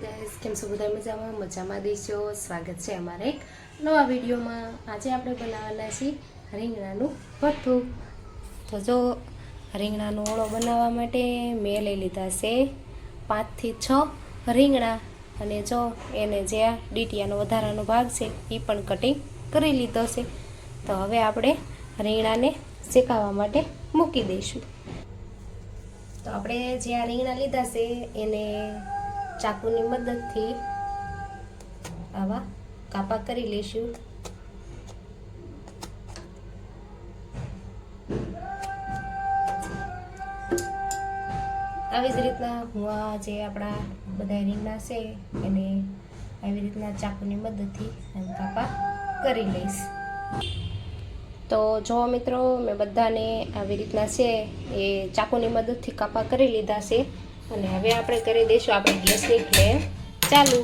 Guys કેમ છો બધા મજામાં? મજામાં દેશો. સ્વાગત છે અમારે એક નવા વિડીયોમાં. આજે આપણે બનાવવાના છીએ રીંગણાનું ભઠ્ઠું. તો જો રીંગણાનો ઓળો બનાવવા માટે મેં લઈ લીધા છે પાંચથી છ રીંગણા. અને જો એને જે આ ડીટીયાનો વધારાનો ભાગ છે એ પણ કટિંગ કરી લીધો છે. તો હવે આપણે રીંગણાને શેકાવા માટે મૂકી દઈશું. તો આપણે જે આ રીંગણા લીધા છે, એને ચાકુની મદદથી આવા કાપા કરી લઈશું આવી જ રીતના હું આ જે આપણા બધા રીંગણા છે, એને આવી રીતના ચાકુની મદદથી એમ કાપા કરી લઈશ. તો જો મિત્રો, મેં બધાને આવી રીતના છે એ ચાકુની મદદથી કાપા કરી લીધા છે. અને હવે આપણે કરી દઈશું આપણે ગેસની ફ્લેમ ચાલુ.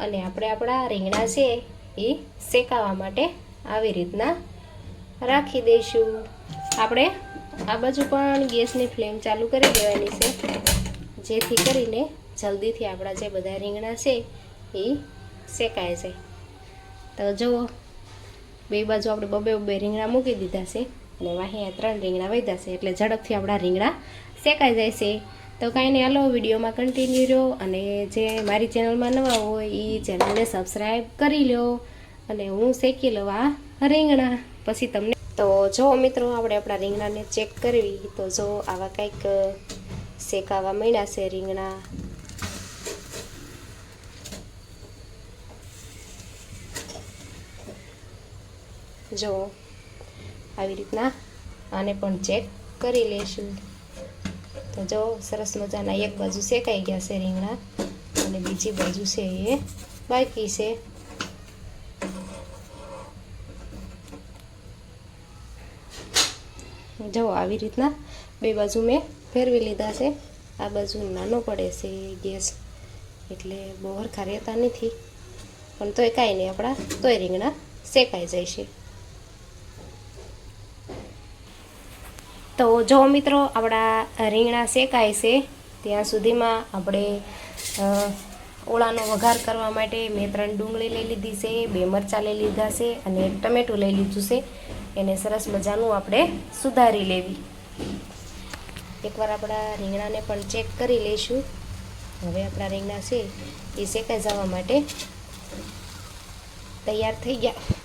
અને આપણે આપણા રીંગણા છે એ શેકાવા માટે આવી રીતના રાખી દઈશું. આપણે આ બાજુ પણ ગેસની ફ્લેમ ચાલુ કરી દેવાની છે. જેથી કરીને જલ્દીથી આપણા જે બધા રીંગણા છે એ શેકાય છે. તો જુઓ, બે બાજુ આપણે બબે બબે રીંગણા મૂકી દીધા છે. અને વાહી ત્રણ રીંગણા વધ્યા છે. એટલે ઝડપથી આપણા રીંગણા શેકાઈ જાય છે. તો કાંઈ નહીં, હાલો, વિડીયોમાં કન્ટિન્યુ રહ્યો. અને જે મારી ચેનલમાં નવા હોય એ ચેનલને સબસ્ક્રાઈબ કરી લો અને હું શેકી લઉં આ રીંગણા. પછી તમને તો જો મિત્રો, આપણે આપણા રીંગણાને ચેક કરવી, તો જો આવા કંઈક શેકાવા માંડ્યા છે રીંગણા. જો, આવી રીતના આને પણ ચેક કરી લઈશું. તો જો, સરસ મજાના એક બાજુ શેકાઈ ગયા છે રીંગણા અને બીજી બાજુ છે એ બાકી છે. જો, આવી રીતના બે બાજુ મેં ફેરવી લીધા છે. આ બાજુ નાનો પડે છે ગેસ, એટલે બહુ હરખા રહેતા નથી. પણ તોય કાંઈ નહીં, આપણા તોય રીંગણા શેકાઈ જાય છે. તો જો મિત્રો, આપણા રીંગણા શેકાય છે, ત્યાં સુધીમાં આપણે ઓળાનો વઘાર કરવા માટે મેં ત્રણ ડુંગળી લઈ લીધી છે, બે મરચાં લઈ લીધા છે અને ટમેટું લઈ લીધું છે. એને સરસ મજાનું આપણે સુધારી લેવી. એકવાર આપણા રીંગણાને પણ ચેક કરી લઈશું. હવે આપણા રીંગણા છે એ શેકાઈ જવા માટે તૈયાર થઈ ગયા.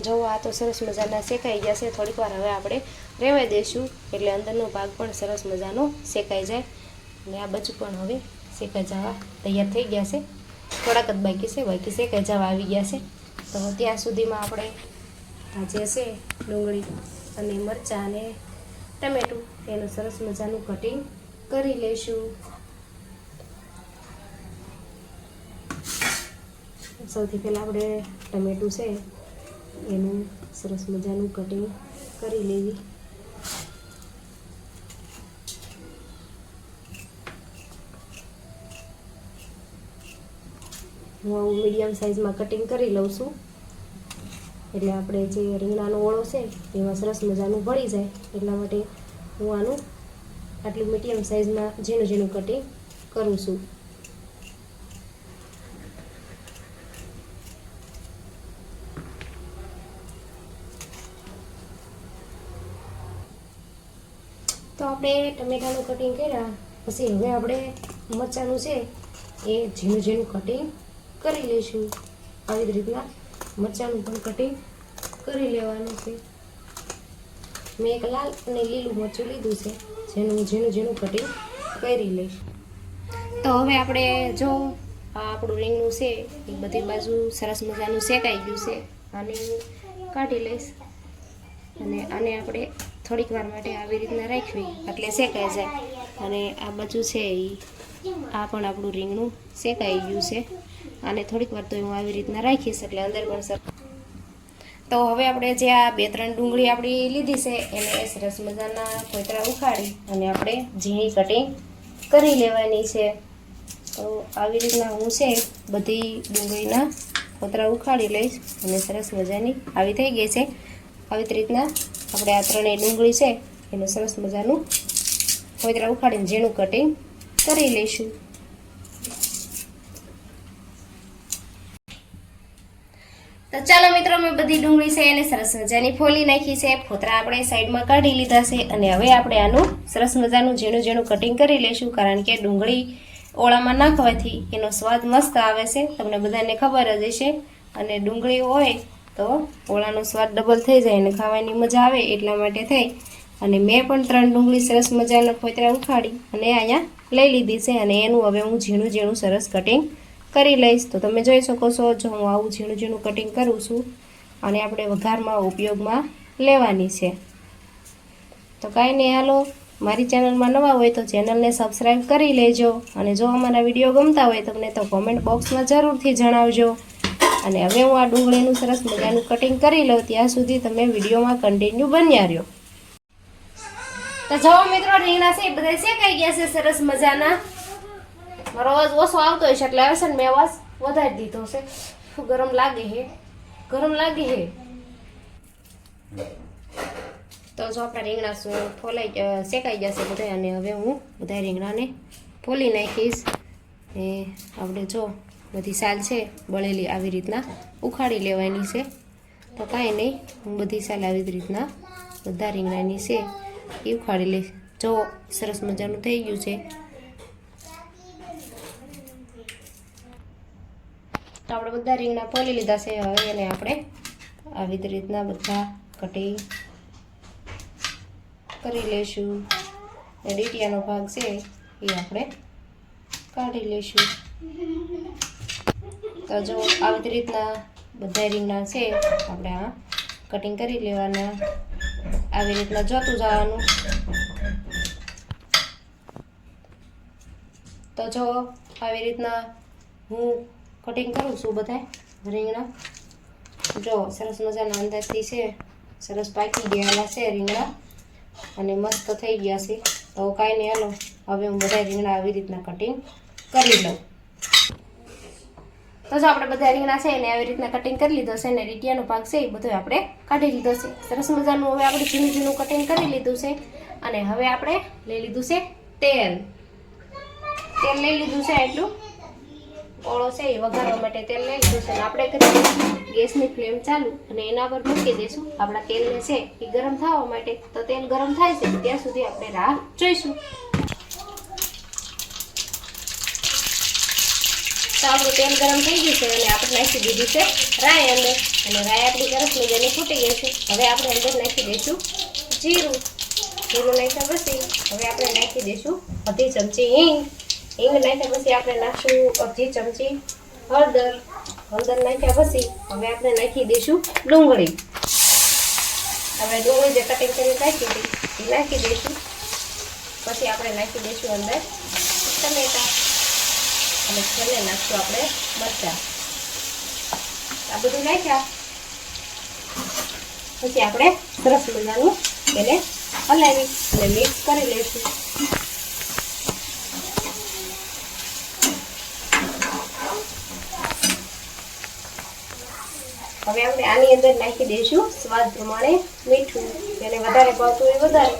જો આ તો સરસ મજાના શેકાઈ ગયા છે. થોડીક વાર હવે આપણે રહેવા દઈશું. એટલે અંદરનો ભાગ પણ સરસ મજાનો શેકાઈ જાય. અને આ બાજુ પણ હવે શેકાઈ જવા તૈયાર થઈ ગયા છે. થોડાક જ બાકી છે. બાકી શેકાઈ જવા આવી ગયા છે. તો ત્યાં સુધીમાં આપણે ભાજે છે ડુંગળી અને મરચાં અને ટમેટું એનું સરસ મજાનું કટિંગ કરી લઈશું. સૌથી પહેલાં આપણે ટમેટું છે એનું સરસ મજાનું કટિંગ કરી લેવી. હું આવું મીડિયમ સાઇઝમાં કટિંગ કરી લઉં છું. એટલે આપણે જે રીંગણાનો ઓળો છે, એમાં સરસ મજાનું ભળી જાય. એટલા માટે હું આનું આટલું મીડિયમ સાઇઝમાં ઝીણું ઝીણું કટિંગ કરું છું. તો આપણે ટમેટાનું કટિંગ કર્યા. પછી હવે આપણે મરચાંનું છે એ ઝીણું ઝીણું કટિંગ કરી લઈશું. આવી જ રીતના મરચાંનું પણ કટિંગ કરી લેવાનું છે. મેં એક લાલ અને લીલું મરચું લીધું છે, જેનું ઝીણું ઝીણું કટિંગ કરી લઈશ. તો હવે આપણે જો આપણું રીંગનું છે, એ બધી બાજુ સરસ મજાનું શેકાઈ ગયું છે. હું કાઢી લઈશ. અને આને આપણે થોડીક વાર માટે આવી રીતના રાખવી. એટલે શેકાઈ જાય. અને આ બાજુ છે એ આ પણ આપણું રીંગણું શેકાઈ ગયું છે. અને થોડીક વાર તો હું આવી રીતના રાખીશ, એટલે અંદર પણ સર તો હવે આપણે જે આ બે ત્રણ ડુંગળી આપણી લીધી છે, એને સરસ મજાના કોતરા ઉખાડી અને આપણે ઝીણી કટિંગ કરી લેવાની છે. તો આવી રીતના હું છે, બધી ડુંગળીના કોતરા ઉખાડી લઈશ અને સરસ મજાની આવી થઈ ગઈ છે. આવી રીતના આપણે આ ત્રણેય ડુંગળી છે, એનું સરસ મજાનું કોઈતરા ઉખાડીને ઝીણું કટિંગ કરી લઈશું. તો ચાલો મિત્રો મેં બધી ડુંગળી છે એને સરસ મજાની ફોલી નાખી છે. ફોતરા આપણે સાઈડમાં કાઢી લીધા છે અને હવે આપણે આનું સરસ મજાનું ઝીણું ઝીણું કટિંગ કરી લઈશું, કારણ કે ડુંગળી ઓળામાં નાખવાથી એનો સ્વાદ મસ્ત આવે છે. તમને બધાને ખબર જ હશે. અને ડુંગળી હોય તો ઓળાનો સ્વાદ ડબલ થઈ જાય અને ખાવાની મજા આવે એટલા માટે થઈ. અને મેં પણ ત્રણ ડુંગળી સરસ મજાના ફોતરા ઉખાડી અને અહીંયા લઈ લીધી છે અને એનું હવે હું ઝીણું ઝીણું સરસ કટિંગ કરી લઈશ. તો તમે જોઈ શકો છો, જો હું આવું ઝીણું ઝીણું કટિંગ કરું છું અને આપણે વઘારમાં ઉપયોગમાં લેવાની છે. તો કાંઈ નહીં, હાલો. મારી ચેનલમાં નવા હોય તો ચેનલને સબસ્ક્રાઈબ કરી લેજો અને જો અમારા વીડિયો ગમતા હોય તમને તો કોમેન્ટ બોક્સમાં જરૂરથી જણાવજો. અને હવે હું આ ડુંગળીનું સરસ મજાનું કટિંગ કરી લઉં ત્યાં સુધી તમે વિડીયોમાં કન્ટિન્યુ બન્યા રહ્યો. તો જો મિત્રો, રીંગણા છે બધા શેકાઈ ગયા છે સરસ મજાના. મારો અવાજ ઓછો આવતો હશે એટલે આવે છે ને મેં અવાજ વધારી દીધો છે. શું ગરમ લાગે હે? ગરમ લાગે હે? તો જો આપણા રીંગણા ફોલાઈ શેકાઈ જશે બધા અને હવે હું બધા રીંગણાને ફોલી નાખીશ. ને આપણે જો બધી સાલ છે, બળેલી આવી રીતના ઉખાડી લેવાની છે. તો કાંઈ નહીં, હું બધી સાલ આવી રીતના બધા રીંગણાની છે. એ ઉખાડી લઈશ જો, સરસ મજાનું થઈ ગયું છે. આપણે બધા રીંગણા પોલી લીધા છે. હવે એને આપણે આવી રીતના બધા કટિંગ કરી લઈશું. ડીટીયાનો ભાગ છે, એ આપણે કાઢી લઈશું. તો જો આવી રીતના બધા રીંગણા છે, આપણે આ કટિંગ કરી લેવાના. આવી રીતના જોતું જવાનું. તો જો આવી રીતના હું કટિંગ કરું છું બધા રીંગણા. જો સરસ મજાના અંદાજથી છે, સરસ પાકી ગયેલા છે રીંગણા. અને મસ્ત થઈ ગયા છે. તો કાંઈ નહીં, હાલો. હવે હું બધા રીંગણા આવી રીતના કટિંગ કરી લઉં. તો જો આપણે બધા રીંગણા છે એને આવી રીતના કટિંગ કરી લીધો છે અને રીટિયાનો ભાગ છે એ બધો આપણે કાઢી લીધો છે. સરસ મજાનું હવે આપણે ઝીણું ઝીણું કટિંગ કરી લીધું છે અને હવે આપણે લઈ લીધું છે તેલ. તેલ લઈ લીધું છે એટલું ઓળો છે એ વઘારવા માટે તેલ લઈ લીધું છે. આપણે કરીશું ગેસની ફ્લેમ ચાલુ અને એના પર મૂકી દઈશું. આપણા તેલને છે એ ગરમ થવા માટે. તો તેલ ગરમ થાય છે, ત્યાં સુધી આપણે રાહ જોઈશું. તો આપણું તેલ ગરમ થઈ ગયું છે અને આપણે નાખી દીધું છે રાઈ અંદર. અને રાઈ આપણી સરસ મજાની ફૂટી ગઈ છે. હવે આપણે અંદર નાખી દઈશું જીરું. જીરું નાખ્યા પછી હવે આપણે નાખી દઈશું અડધી ચમચી હિંગ. હિંગ નાખ્યા પછી આપણે નાખશું અડધી ચમચી હળદર. હળદર નાખ્યા પછી હવે આપણે નાખી દઈશું ડુંગળી. હવે ડુંગળી જે કટિંગ કરીને નાખી હતી, એ નાખી દઈશું. પછી આપણે નાખી દઈશું અંદર ટમેટા. અને છેલ્લે નાખશું આપણે મરચાં. આ બધું નાખ્યા. પછી આપણે સરસ મજાનું એને હલાવી અને મિક્સ કરી લઈશું. હવે આપણે આની અંદર નાખી દઈશું સ્વાદ પ્રમાણે મીઠું. જેને વધારે ભાવતું હોય વધારે.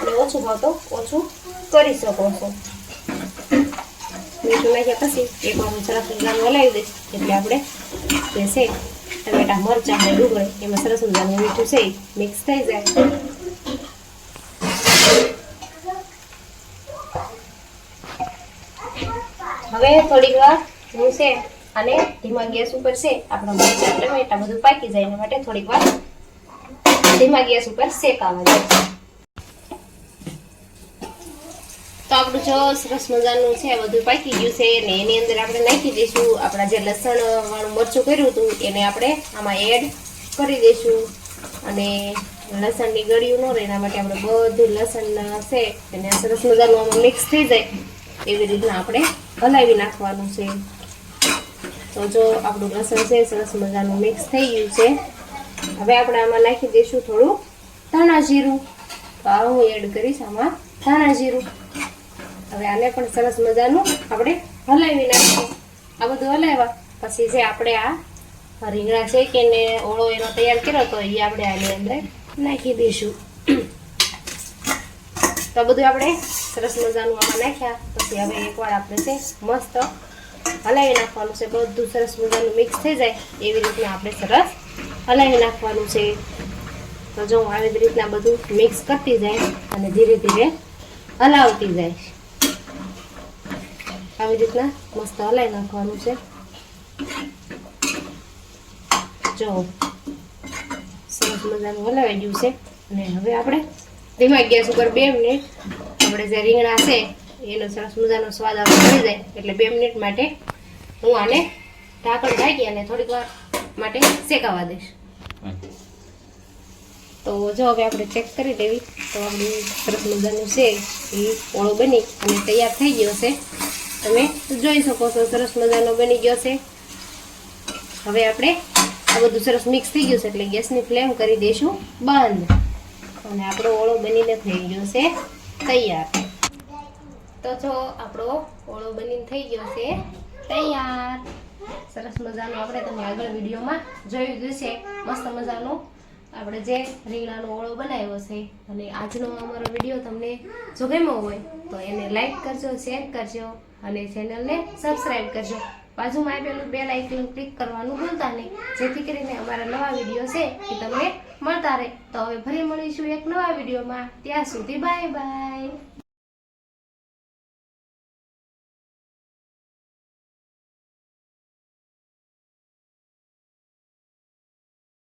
અને ઓછું ભાવતો ઓછું કરી શકો છો. મીઠું નાખ્યા પછી એક વાર હું સરસ મજાનું હલાવી દઈશ એટલે આપણે જે છે, ટમેટા, મરચાં અને ડુંગળી, એમાં સરસ મજાનું મીઠું છે મિક્સ થઈ જાય. હવે થોડીક વાર હું છે, અને ધીમા ગેસ ઉપર છે, આપણો મરચાં, ટમેટા બધું પાકી જાય, એના માટે થોડીક વાર ધીમા ગેસ ઉપર શેકાવા જાય તો આપણું જો સરસ મજાનું છે, બધું પાકી ગયું છે ને એની અંદર આપણે નાખી દઈશું. આપણા જે લસણ વાળું મરચું કર્યું હતું, એને આપણે આમાં એડ કરી દઈશું. અને લસણની ગળ્યું ન રહે, એના માટે આપણે બધું લસણ છે, એને સરસ મજાનું આમાં મિક્સ થઈ જાય. એવી રીતના આપણે હલાવી નાખવાનું છે. તો જો આપણું લસણ છે, સરસ મજાનું મિક્સ થઈ ગયું છે. હવે આપણે આમાં નાખી દઈશું થોડું ધાણા જીરું. તો હું એડ કરીશ આમાં ધાણા જીરું. હવે આને પણ સરસ મજાનું આપણે હલાવી નાખીશું આ બધું હલાવ્યા. પછી જે આપણે આ રીંગણા છે કે એને ઓળો એનો તૈયાર કર્યો તો એ આપણે આની અંદર નાખી દઈશું. તો બધું આપણે સરસ મજાનું આમાં નાખ્યા. પછી હવે એકવાર આપણે છે મસ્ત હલાવી નાખવાનું છે. બધું સરસ મજાનું મિક્સ થઈ જાય એવી રીતના આપણે સરસ હલાવી નાખવાનું છે. તો જો હું આવી રીતના બધું મિક્સ કરતી જાય અને ધીરે ધીરે હલાવતી જાય. આવી રીતના મસ્ત હલાવી નાખવાનું છે. જો, સરસ મજાનું હલાવી ગયું છે. અને હવે આપણે ધીમા ગેસ ઉપર બે મિનિટ, આપણે જે રીંગણા છે, એનો સરસ મજાનો સ્વાદ આપણે મળી જાય, એટલે બે મિનિટ માટે હું આને ઢાંકણ ઢાંકી અને થોડીક વાર માટે શેકાવા દઈશ. તો જો હવે આપણે ચેક કરી લેવી, તો આપણી સરસ મજાનું છે, એ ઓળો બની અને તૈયાર થઈ ગયો છે. તમે જોઈ શકો છો, સરસ મજાનો બની ગયો છે. હવે આપણે આ બધું સરસ મિક્સ થઈ ગયું છે એટલે ગેસની ફ્લેમ કરી દઈશું બંધ. અને આપણો ઓળો બનીને થઈ ગયો છે તૈયાર. તો જો આપણો ઓળો બનીને થઈ ગયો છે તૈયાર. સરસ મજાનો આપણે તમે આગળ વિડીયોમાં જોયું જશે મસ્ત મજાનો આપણે જે રીંગણાનો ઓળો બનાવ્યો છે અને આજનો અમારો વીડિયો તમને જો ગમ્યો હોય તો એને લાઈક કરજો શેર કરજો અને ચેનલને સબસ્ક્રાઈબ કરજો. બાજુમાં આપેલું બે આઇકન ક્લિક કરવાનું ભૂલતા નહીં. જેથી કરીને અમારા નવા વીડિયો છે એ તમને મળતા રહે. તો હવે ફરી મળીશું એક નવા વિડીયોમાં. ત્યાં સુધી બાય બાય